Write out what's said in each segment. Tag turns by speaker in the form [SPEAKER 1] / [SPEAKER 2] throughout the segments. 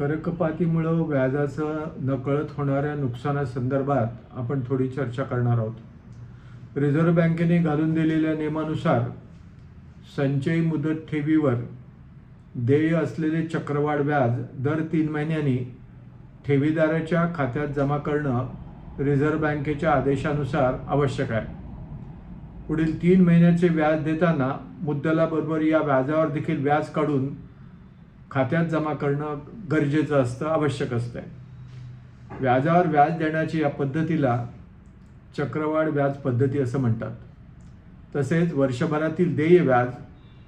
[SPEAKER 1] करकपातीमुळं व्याजाचं नकळत होणाऱ्या नुकसानासंदर्भात आपण थोडी चर्चा करणार आहोत. रिझर्व्ह बँकेने घालून दिलेल्या नियमानुसार संचयी मुदत ठेवीवर देय असलेले चक्रवाढ व्याज दर तीन महिन्यांनी ठेवीदाराच्या खात्यात जमा करणं रिझर्व्ह बँकेच्या आदेशानुसार आवश्यक आहे. पुढील तीन महिन्याचे व्याज देताना मुद्दलाबरोबर या व्याजावर देखील व्याज काढून खात्यात जमा करणं गरजेचं असतं आवश्यक असतं व्याजावर व्याज देण्याची या पद्धतीला चक्रवाढ व्याज पद्धती असं म्हणतात. तसेच वर्षभरातील देय व्याज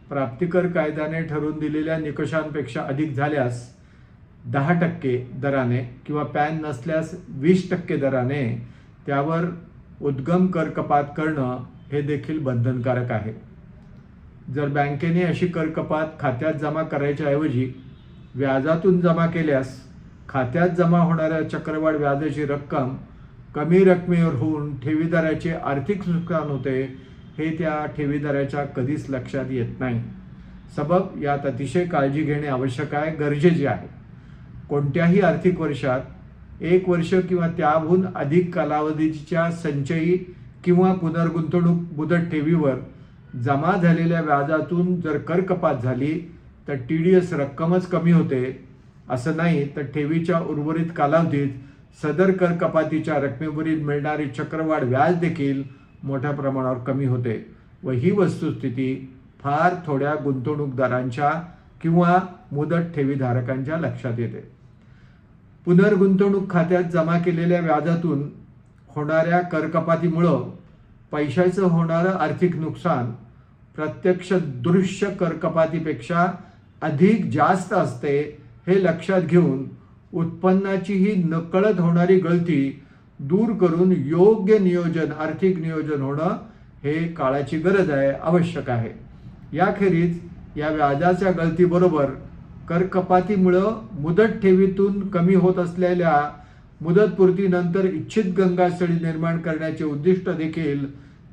[SPEAKER 1] प्राप्तिकर कायद्याने ठरवून दिलेल्या निकषांपेक्षा अधिक झाल्यास दहा टक्के दराने किंवा पॅन नसल्यास वीस टक्के दराने त्यावर उद्गम कर कपात करणं हे देखील बंधनकारक आहे. जर बँकेने अशी कर कपात खात्यात जमा करायच्याऐवजी व्याजातून जमा केल्यास खात्यात जमा होणाऱ्या चक्रवाढ व्याजाची रक्कम कमी रकमेवर होऊन ठेवीदाराचे आर्थिक नुकसान होते हे त्या ठेवीदाराच्या कधीच लक्षात येत नाही. सबब यात अतिशय काळजी घेणे आवश्यक आहे गरजेचे आहे. कोणत्याही आर्थिक वर्षात एक वर्ष किंवा त्याहून अधिक कालावधीच्या संचयी किंवा पुनर्गुंतवणूक मुदत ठेवीवर जमा झालेल्या व्याजातून जर कर कपात झाली तर टी डी एस रक्कमच कमी होते असं नाही तर ठेवीच्या उर्वरित कालावधीत सदर कर कपातीच्या रकमेवरील मिळणारी चक्रवाढ व्याज देखील मोठ्या प्रमाणावर कमी होते. व ही वस्तुस्थिती फार थोड्या गुंतवणूकदारांच्या किंवा मुदत ठेवीधारकांच्या लक्षात येते. पुनर्गुंतवणूक खात्यात जमा केलेल्या व्याजातून होणाऱ्या करकपातीमुळं पैशाचं होणारं आर्थिक नुकसान प्रत्यक्ष दृश्य करकपातीपेक्षा अधिक जास्त असते हे लक्षात घेऊन उत्पन्नाची ही नकळत होणारी गळती दूर करून योग्य नियोजन आर्थिक नियोजन होणं हे काळाची गरज आहे आवश्यक आहे. याखेरीज या व्याजाच्या गळतीबरोबर करकपातीमुळं मुदत ठेवीतून कमी होत असलेल्या मुदतपूर्तीनंतर इच्छित गंगास्थळी निर्माण करण्याचे उद्दिष्ट देखील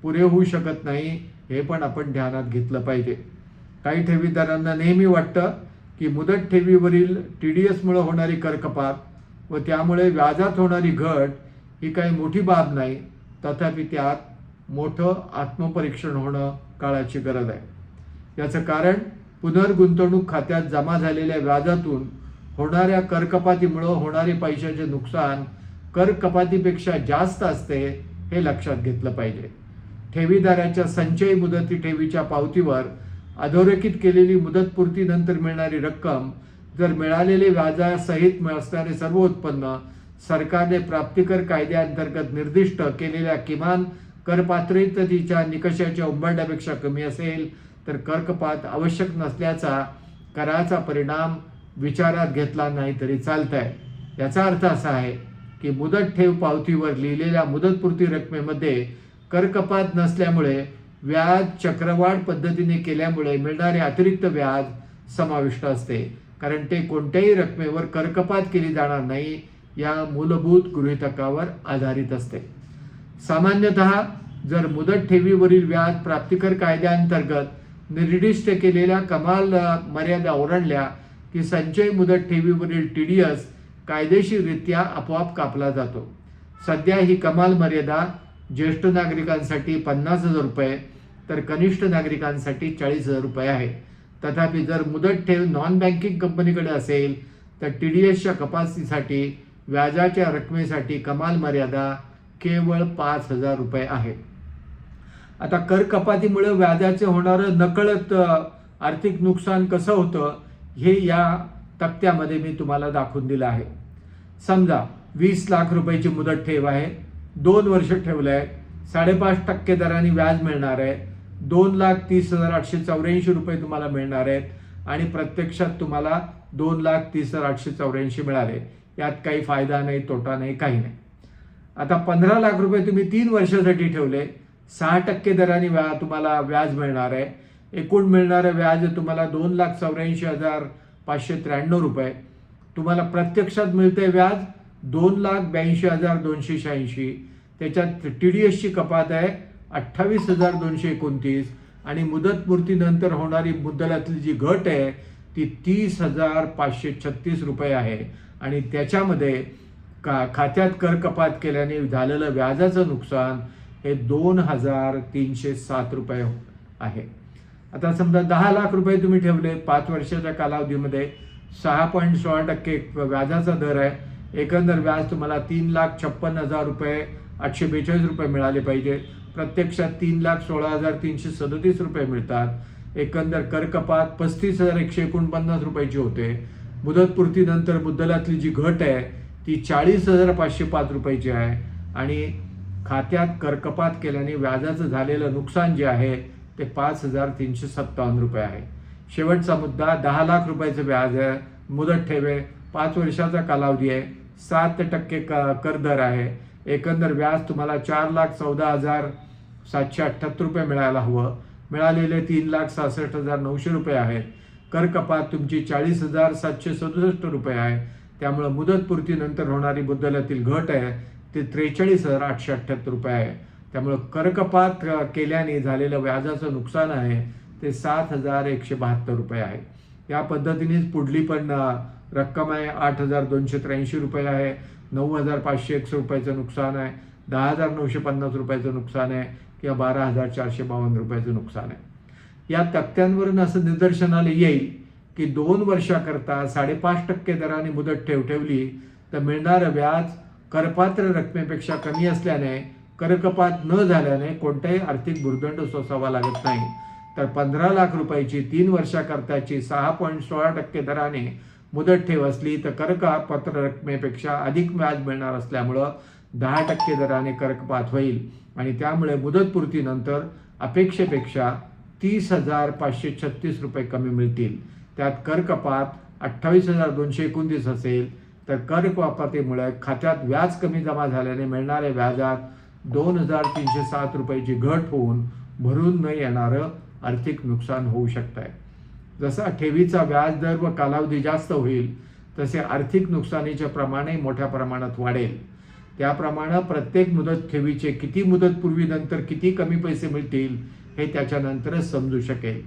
[SPEAKER 1] पुरे होऊ शकत नाही हे पण आपण ध्यानात घेतलं पाहिजे. काही ठेवीदारांना नेहमी वाटतं की मुदत ठेवीवरील टी डी एसमुळं होणारी करकपात व त्यामुळे व्याजात होणारी घट ही काही मोठी बाब नाही तथापि त्यात मोठं आत्मपरीक्षण होणं काळाची गरज आहे. याचं कारण पुनर्गुंतवणूक खात्यात जमा झालेल्या व्याजातून होणाऱ्या करकपातीमुळं होणारे पैशाचे नुकसान कर कपातीपेक्षा जास्त असते हे लक्षात घेतलं पाहिजे. ठेवीदाराच्या संचयी मुदती ठेवीच्या पावतीवर अधोरेखित केलेली मुदतपूर्तीनंतर मिळणारी रक्कम जर मिळालेले व्याजासहित असणारे सर्व उत्पन्न सरकारने प्राप्तिकर कायद्याअंतर्गत निर्दिष्ट केलेल्या किमान करपात्रतेच्या निकषाच्या उंबरड्यापेक्षा कमी असेल तर कर कपात आवश्यक नसल्याचा कराचा परिणाम विचारात घेतला नाही तरी चालत आहे याचा अर्थ असा आहे की मुदत ठेव पावतीवर लिहिलेल्या मुदतपूर्ती रकमेमध्ये करकपात नसल्यामुळे व्याज चक्रवाढ पद्धतीने केल्यामुळे मिळणारे अतिरिक्त व्याज समाविष्ट असते. कारण ते कोणत्याही रकमेवर करकपात केली जाणार नाही या मूलभूत गृहितकावर आधारित असते. सामान्यतः जर मुदत ठेवीवरील व्याज प्राप्तिकर कायद्याअंतर्गत निर्दिष्ट केलेल्या कमाल मर्यादा ओरडल्या की संचय मुदत ठेवीवरील टी डी एस कायदेशीररित्या आपोआप कापला जातो. सध्या ही कमाल मर्यादा ज्येष्ठ नागरिकांसाठी पन्नास हजार रुपये तर कनिष्ठ नागरिकांसाठी चाळीस हजार रुपये आहे. तथापि जर मुदत ठेव नॉन बँकिंग कंपनीकडे असेल तर टी डी एसच्या कपातीसाठी व्याजाच्या रकमेसाठी कमाल मर्यादा केवळ पाच हजार रुपये आहे. आता कर कपातीमुळे व्याजाचे होणारं नकळत आर्थिक नुकसान कसं होतं? हे या तक्त्यामध्ये मी तुम्हाला दाखवून दिलं आहे. समजा वीस लाख रुपयाची मुदत ठेव आहे. दोन वर्ष ठेवलं आहे. साडेपाच टक्के दराने व्याज मिळणार आहे. दोन लाख तीस हजार आठशे चौऱ्याऐंशी रुपये तुम्हाला मिळणार आहेत. आणि प्रत्यक्षात तुम्हाला दोन लाख तीस हजार आठशे चौऱ्याऐंशी मिळाले. यात काही फायदा नाही तोटा नाही काही नाही. आता पंधरा लाख रुपये तुम्ही तीन वर्षासाठी ठेवले. सहा टक्के दराने व्या तुम्हाला व्याज मिळणार आहे. एकूण मिळणारं व्याज तुम्हाला दोन लाख चौऱ्याऐंशी हजार पाचशे त्र्याण्णव रुपये. तुम्हाला प्रत्यक्षात मिळते व्याज दोन लाख ब्याऐंशी हजार दोनशे शहाऐंशी. त्याच्यात टी डी एसची कपात आहे अठ्ठावीस हजार दोनशे एकोणतीस आणि मुदतपूर्तीनंतर होणारी मुद्दलातली जी घट आहे ती तीस हजार पाचशे छत्तीस रुपये आहे. आणि त्याच्यामध्ये का खात्यात कर कपात केल्याने झालेलं व्याजाचं नुकसान हे दोन हजार तीनशे सात रुपये आहे. आता समजा दहा लाख रुपये तुम्ही ठेवले पाच वर्षाच्या कालावधीमध्ये. सहा पॉईंट सोळा टक्के व्याजाचा दर आहे. एकंदर व्याज तुम्हाला तीन लाख छप्पन हजार रुपये आठशे बेचाळीस रुपये मिळाले पाहिजे. प्रत्यक्षात तीन लाख सोळा हजार तीनशे सदतीस रुपये मिळतात. एकंदर करकपात पस्तीस हजार एकशे एकोणपन्नास रुपयाची होते. मुदतपूर्तीनंतर मुद्दलातली जी घट आहे ती चाळीस हजार पाचशे पाच रुपयाची आहे. आणि खात्यात करकपात केल्याने व्याजाचं झालेलं नुकसान जे आहे ते पाच हजार तीनशे सत्तावन्न रुपये आहे. शेवटचा मुद्दा दहा लाख रुपयाचं व्याज आहे. मुदत ठेवे. पाच वर्षाचा कालावधी आहे. सात टक्के क कर दर आहे. एकंदर व्याज तुम्हाला चार लाख चौदा हजार सातशे अठ्ठ्याहत्तर रुपये मिळायला हवं. मिळालेले तीन लाख सहासष्ट हजार नऊशे रुपये आहेत. कर कपात तुमची चाळीस हजार सातशे सदुसष्ट रुपये आहे. त्यामुळं मुदतपूर्तीनंतर होणारी मुद्दलातील घट आहे. ते त्रेचाळीस हजार आठशे अठ्ठ्याहत्तर रुपये आहे. त्यामुळं करकपात केल्याने झालेलं व्याजाचं नुकसान आहे. ते सात हजार एकशे बहात्तर रुपये आहे. या पद्धतीनेच पुढली पण रक्कम आहे. आठ हजार दोनशे त्र्याऐंशी रुपये आहे. नऊ हजार पाचशे एकशे रुपयाचं नुकसान आहे. दहा हजार नऊशे पन्नास रुपयाचं नुकसान आहे. किंवा बारा हजार चारशे बावन्न रुपयाचं नुकसान आहे. या तक्त्यांवरून असं निदर्शनाला येईल की दोन वर्षाकरता साडेपाच टक्के दराने मुदत ठेव ठेवली तर मिळणारं व्याज करपात्र रकमेपेक्षा कमी असल्याने करकपात न झाल्याने कोणताही आर्थिक भुर्दंड सोसावा लागत नाही. तर पंधरा लाख रुपयाची तीन वर्षाकरताची सहा पॉईंट सोळा टक्के दराने मुदत ठेव असली तर करकपात्र रकमेपेक्षा अधिक व्याज मिळणार असल्यामुळं दहा टक्के दराने करकपात होईल आणि त्यामुळे मुदतपूर्तीनंतर अपेक्षेपेक्षा तीस हजार पाचशे छत्तीस रुपये कमी मिळतील. त्यात कर कपात अठ्ठावीस हजार दोनशे एकोणतीस असेल तर कर कपातीमुळे खात्यात व्याज कमी जमा झाल्याने मिळणाऱ्या व्याजात दोन हजार तीनशे सात रुपयाची घट होऊन भरून न येणारं आर्थिक नुकसान होऊ शकत आहे जसा ठेवीचा व्याजदर व कालावधी जास्त होईल तसे आर्थिक नुकसानीचे प्रमाणही मोठ्या प्रमाणात वाढेल. त्याप्रमाणे प्रत्येक मुदत ठेवीचे किती मुदतपूर्वी नंतर किती कमी पैसे मिळतील हे त्याच्यानंतरच समजू शकेल.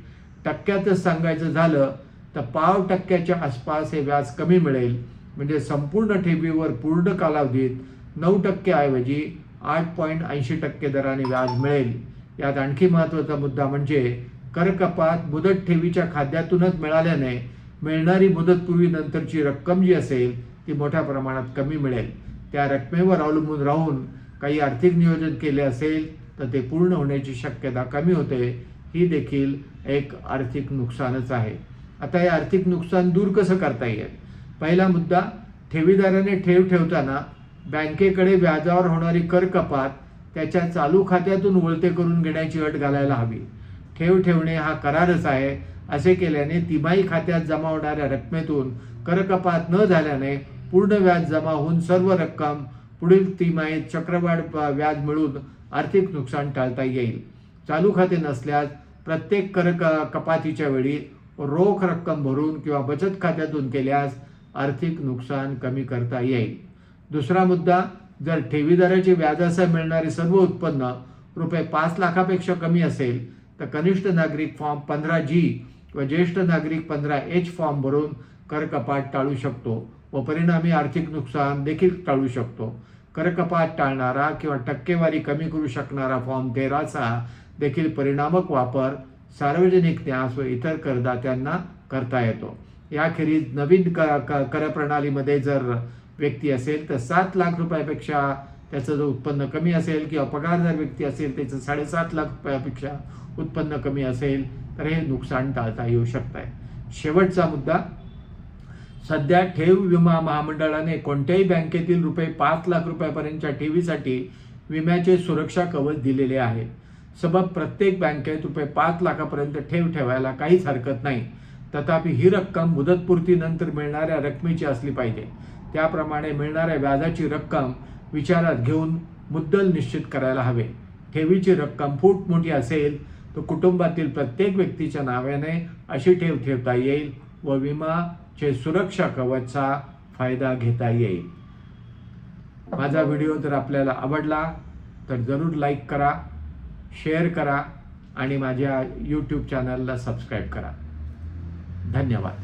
[SPEAKER 1] टक्क्यातच सांगायचं झालं तर पाव टक्क्याच्या आसपास हे व्याज कमी मिळेल. म्हणजे संपूर्ण ठेवीवर पूर्ण कालावधीत नऊ टक्क्याऐवजी आठ पॉईंट ऐंशी टक्के दराने व्याज मिळेल. यात आणखी महत्त्वाचा मुद्दा म्हणजे कर कपात मुदत ठेवीच्या खात्यातूनच मिळाल्याने मिळणारी मुदतपूर्वी नंतरची रक्कम जी असेल ती मोठ्या प्रमाणात कमी मिळेल. त्या रकमेवर अवलंबून राहून काही आर्थिक नियोजन केले असेल तर ते पूर्ण होण्याची शक्यता कमी होते. ही देखील एक आर्थिक नुकसानच आहे. आता हे आर्थिक नुकसान दूर कसं करता येईल? पहिला मुद्दा ठेवीदाराने ठेव ठेवताना बँकेकडे व्याजावर होणारी कर कपात त्याच्या चालू खात्यातून वळते करून घेण्याची अट घालायला हवी. ठेव ठेवणे हा करारच आहे असे केल्याने तिमाही खात्यात जमा होणाऱ्या रकमेतून कर कपात न झाल्याने पूर्ण व्याज जमा होऊन सर्व रक्कम पुढील तिमाहीत चक्रवाढ व्याज मिळून आर्थिक नुकसान टाळता येईल. चालू खाते नसल्यास प्रत्येक कर क- कपातीच्या वेळी रोख रक्कम भरून किंवा बचत खात्यातून केल्यास आर्थिक नुकसान कमी करता येईल. दुसरा मुद्दा जर ठेवीदाराचे व्याजासह मिळणारे सर्व उत्पन्न रुपये पाच लाखापेक्षा कमी असेल तर कनिष्ठ नागरिक फॉर्म पंधरा जी व ज्येष्ठ नागरिक पंधरा एच फॉर्म भरून करकपात टाळू शकतो व परिणामी आर्थिक नुकसान देखील टाळू शकतो. करकपात टाळणारा किंवा टक्केवारी कमी करू शकणारा फॉर्म तेराचा देखील परिणामक वापर सार्वजनिक न्यास व इतर करदात्यांना करता येतो. याखेरीज नवीन कर करप्रणालीमध्ये जर व्यक्ती असेल तर सात लाख रुपयापेक्षा त्याचं जर उत्पन्न कमी असेल किंवा पगारदार व्यक्ती असेल त्याचं साडेसात लाख रुपयापेक्षा उत्पन्न कमी असेल तर हे नुकसान टाळता येऊ शकत आहे शेवटचा मुद्दा सध्या ठेव विमा महामंडळाने कोणत्याही बँकेतील रुपये पाच लाख रुपयापर्यंतच्या ठेवीसाठी विम्याचे सुरक्षा कवच दिलेले आहे. सबब प्रत्येक बँकेत रुपये पाच लाखापर्यंत ठेव ठेवायला काहीच हरकत नाही. तथापि ही रक्कम मुदतपूर्तीनंतर मिळणाऱ्या रकमेची असली पाहिजे. त्याप्रमाणे मिळणाऱ्या व्याजाची रक्कम विचारात घेऊन मुद्दल निश्चित करायला हवे. ठेवीची रक्कम फूट मोठी असेल तर कुटुंबातील प्रत्येक व्यक्तीच्या नावाने अशी ठेव ठेवता येईल व विमाचे सुरक्षा कवचचा फायदा घेता येईल. माझा व्हिडिओ जर आपल्याला आवडला तर जरूर लाईक करा शेअर करा आणि माझ्या यूट्यूब चॅनलला सबस्क्राईब करा. धन्यवाद.